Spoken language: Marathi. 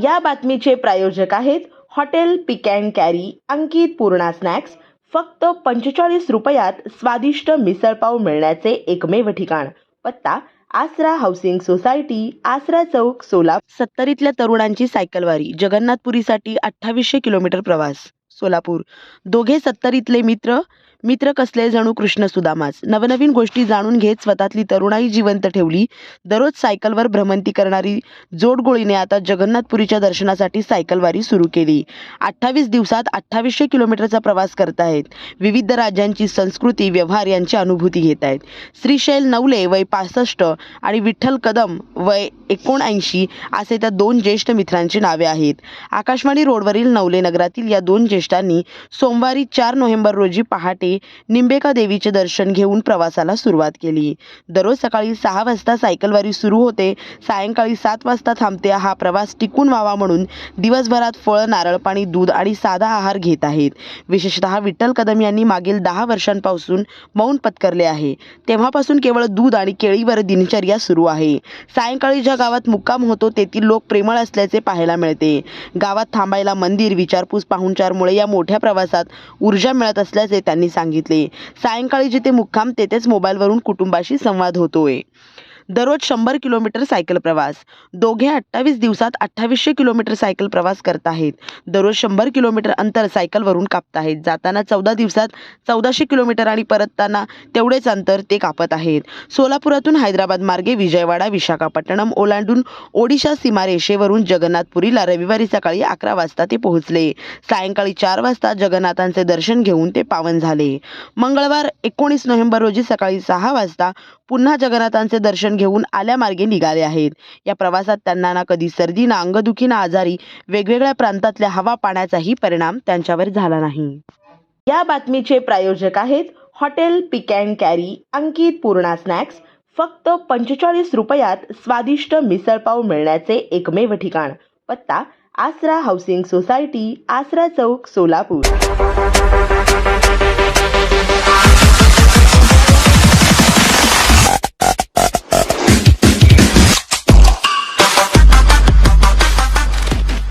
या बातमीचे प्रायोजक आहेत hotel pick and carry Ankit Purna snacks. फक्त पंचेचाळीस रुपयात स्वादिष्ट मिसळपाव मिळण्याचे एकमेव ठिकाण. पत्ता आसरा हाऊसिंग सोसायटी आसरा चौक सोलापूर. सत्तरीतल्या तरुणांची सायकलवारी जगन्नाथपुरीसाठी अठ्ठावीसशे किलोमीटर प्रवास सोलापूर. दोघे सत्तरीतले मित्र मित्र कसले जणू कृष्ण सुदामाच नवनवीन गोष्टी जाणून घेत स्वतःतली तरुणाई जिवंत ठेवली. दररोज सायकलवर भ्रमंती करणारी जोडगोळीने आता जगन्नाथपुरीच्या दर्शनासाठी सायकलवारी सुरू केली. अठ्ठावीस दिवसात अठ्ठावीसशे किलोमीटरचा प्रवास करतायत विविध राज्यांची संस्कृती व्यवहार यांची अनुभूती घेत आहेत श्रीशैल नवले वय पासष्ट आणि विठ्ठल कदम वय एकोणऐंशी असे त्या दोन ज्येष्ठ मित्रांची नावे आहेत. आकाशवाणी रोडवरील नवले नगरातील या दोन ज्येष्ठांनी सोमवारी चार नोव्हेंबर रोजी पहाटे निंबेका देवीचे दर्शन घेऊन प्रवासाला सुरुवात केली. दररोज सकाळी सहा वाजता सायकलवारी सुरू होते. सायंकाळी सात वाजता थांबते हा प्रवास टिकून व्हावा म्हणून दिवसभरात फळं नारळ पाणी दूध आणि साधा आहार घेत आहेत. विशेषतः विठ्ठल कदम यांनी मागील दहा वर्षांपासून मौन पत्करले आहे. तेव्हापासून केवळ दूध आणि केळीवर दिनचर्या सुरू आहे. सायंकाळी ज्या गावात मुक्काम होतो तेथील लोक प्रेमळ असल्याचे पाहायला मिळते. गावात थांबायला मंदिर विचारपूस पाहुणचारमुळे या मोठ्या प्रवासात ऊर्जा मिळत असल्याचे त्यांनी सांगितले. सायंकाळी जिथे मुक्काम तेथेच मोबाईलवरून कुटुंबाशी संवाद होतोय. दररोज शंभर किलोमीटर सायकल प्रवास. दोघे अठ्ठावीस दिवसात अठ्ठावीसशे किलोमीटर सायकल प्रवास करत आहेत. दररोज शंभर किलोमीटर अंतर सायकलवरून कापत आहेत. जाताना चौदा दिवसात चौदाशे किलोमीटर आणि परतताना तेवढेच अंतर ते कापत आहेत. सोलापुरातून हैदराबाद मार्गे विजयवाडा विशाखापट्टणम ओलांडून ओडिशा सीमारेषेवरून जगन्नाथपुरीला रविवारी सकाळी अकरा वाजता ते पोहोचले. सायंकाळी चार वाजता जगन्नाथांचे दर्शन घेऊन ते पावन झाले. मंगळवार एकोणीस नोव्हेंबर रोजी सकाळी सहा वाजता पुन्हा जगन्नाथांचे दर्शन घेऊन आल्यामार्गे निघाले आहेत. या प्रवासात त्यांना ना कधी सर्दी ना अंगदुखी ना आजारी वेगवेगळ्या प्रांतातल्या हवा पाण्याचाही परिणाम त्यांच्यावर झाला नाही. या बातमीचे प्रायोजक आहेत hotel pick and carry Ankit Purna snacks. फक्त पंचेचाळीस रुपयात स्वादिष्ट मिसळपाव मिळण्याचे एकमेव ठिकाण. पत्ता आसरा हाऊसिंग सोसायटी आसरा चौक सोलापूर.